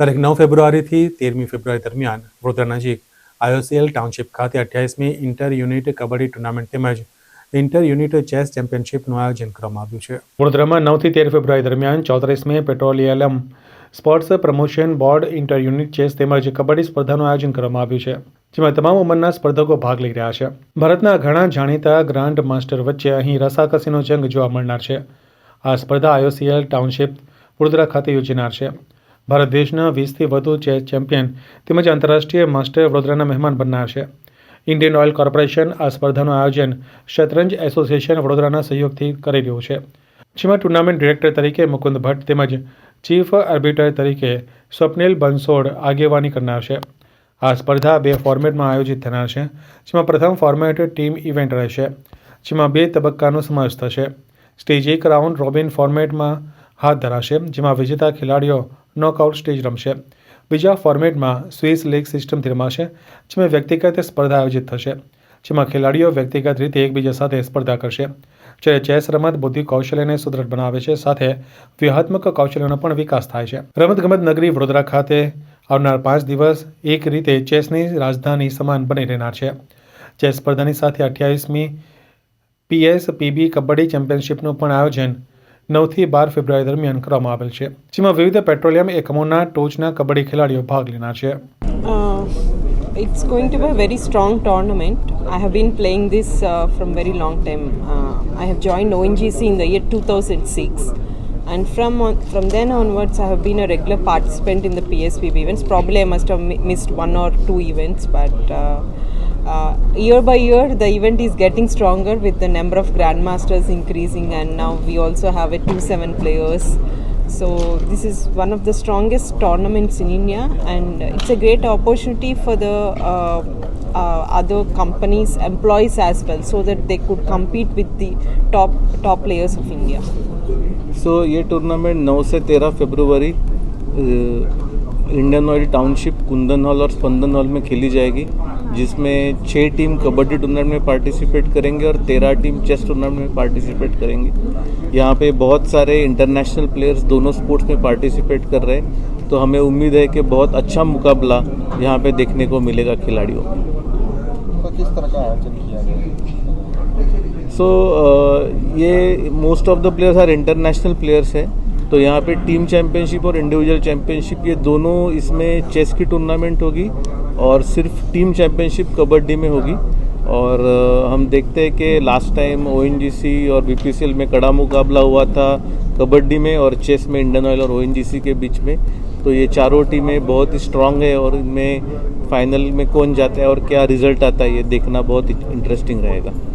તારીખ નવ ફેબ્રુઆરીથી તેરમી ફેબ્રુઆરી દરમિયાન વડોદરા નજીક આયોસીએલ ટાઉનશીપ ખાતે અઠ્યાવીસમી ઇન્ટર યુનિટ કબડ્ડી ટુર્નામેન્ટ તેમજ ઇન્ટર યુનિટ ચેસ ચેમ્પિયનશીપનું આયોજન કરવામાં આવ્યું છે વડોદરામાં નવથી તેર ફેબ્રુઆરી દરમિયાન ચોત્રીસમી petroleum sports promotion board inter unit chess તેમજ કબડ્ડી સ્પર્ધાનું આયોજન કરવામાં આવ્યું છે જેમાં તમામ ઉંમરના સ્પર્ધકો ભાગ લઈ રહ્યા છે ભારતના ઘણા જાણીતા ગ્રાન્ડ માસ્ટર વચ્ચે અહીં રસાકસીનો જંગ જોવા મળનાર છે આ સ્પર્ધા આયોસીએલ ટાઉનશીપ વડોદરા ખાતે યોજાનાર છે ભારત દેશના વીસથી વધુ ચેસ ચેમ્પિયન તેમજ આંતરરાષ્ટ્રીય માસ્ટર વડોદરાના મહેમાન બનનાર છે ઇન્ડિયન ઓઇલ કોર્પોરેશન આ સ્પર્ધાનું આયોજન શતરંજ એસોસિએશન વડોદરાના સહયોગથી કરી રહ્યું છે જેમાં ટુર્નામેન્ટ ડિરેક્ટર તરીકે મુકુંદ ભટ્ટ તેમજ ચીફ આર્બિટર તરીકે સ્વપ્નિલ બંસોડ આગેવાની કરનાર છે આ સ્પર્ધા બે ફોર્મેટમાં આયોજિત થનાર છે જેમાં પ્રથમ ફોર્મેટ ટીમ ઇવેન્ટ રહેશે જેમાં બે તબક્કાનો સમાવેશ થશે સ્ટેજ એક રાઉન્ડ રોબિન ફોર્મેટમાં હાથ ધરાશે જેમાં વિજેતા ખેલાડીઓ નોકઆઉટ સ્ટેજ રમશે બીજા ફોર્મેટમાં સ્વિસ લીગ સિસ્ટમથી રમાશે જેમાં વ્યક્તિગત સ્પર્ધા આયોજિત થશે જેમાં ખેલાડીઓ વ્યક્તિગત રીતે એકબીજા સાથે સ્પર્ધા કરશે જ્યારે ચેસ રમત બૌદ્ધિક કૌશલ્યને સુદૃઢ બનાવે છે સાથે વ્યૂહાત્મક કૌશલ્યનો પણ વિકાસ થાય છે રમતગમત નગરી વડોદરા ખાતે આવનાર પાંચ દિવસ એક રીતે ચેસની રાજધાની સમાન બની રહેનાર છે ચેસ સ્પર્ધાની સાથે અઠ્યાવીસમી પીએસ પીબી કબડ્ડી ચેમ્પિયનશિપનું પણ આયોજન નવથી બાર ફેબ્રુઆરી દરમિયાન કરવામાં આવેલ છે જેમાં વિવિધ પેટ્રોલિયમ એકમોના ટોચના કબડ્ડી ખેલાડીઓ ભાગ લેનાર છે uh, It's going to be a very strong tournament. I have been playing this uh, from very long time. Uh, I have joined ONGC in the year 2006. and from from then onwards i have been a regular participant in the psvb events probably i must have missed one or two events but uh, uh, year by year the event is getting stronger with the number of grandmasters increasing and now we also have a 2-7 players so this is one of the strongest tournaments in india and it's a great opportunity for the uh, uh, other companies employees as well so that they could compete with the top top players of india so ये tournament 9 से 13 February. Uh, Indian oil township Kundan hall और Spandan hall में खेली जाएगी जिसमें छः team kabaddi tournament में participate करेंगे और तेरह टीम चेस टूर्नामेंट में पार्टिसिपेट करेंगे यहाँ पे बहुत सारे इंटरनेशनल प्लेयर्स दोनों स्पोर्ट्स में पार्टिसिपेट कर रहे हैं तो हमें उम्मीद है कि बहुत अच्छा मुकाबला यहाँ पे देखने को मिलेगा खिलाड़ियों को तो किस तरह सो so, uh, ये most of the players are international players हैं तो यहाँ पे टीम चैम्पियनशिप और इंडिविजुअल चैम्पियनशिप ये दोनों इसमें चेस की टूर्नामेंट होगी और सिर्फ टीम चैम्पियनशिप कबड्डी में होगी और हम देखते हैं कि लास्ट टाइम ओ और बी में कड़ा मुकाबला हुआ था कबड्डी में और चेस में इंडियन ऑयल और ओ के बीच में तो ये चारों टीमें बहुत ही स्ट्रांग है और इनमें फाइनल में कौन जाता है और क्या रिजल्ट आता है ये देखना बहुत इंटरेस्टिंग रहेगा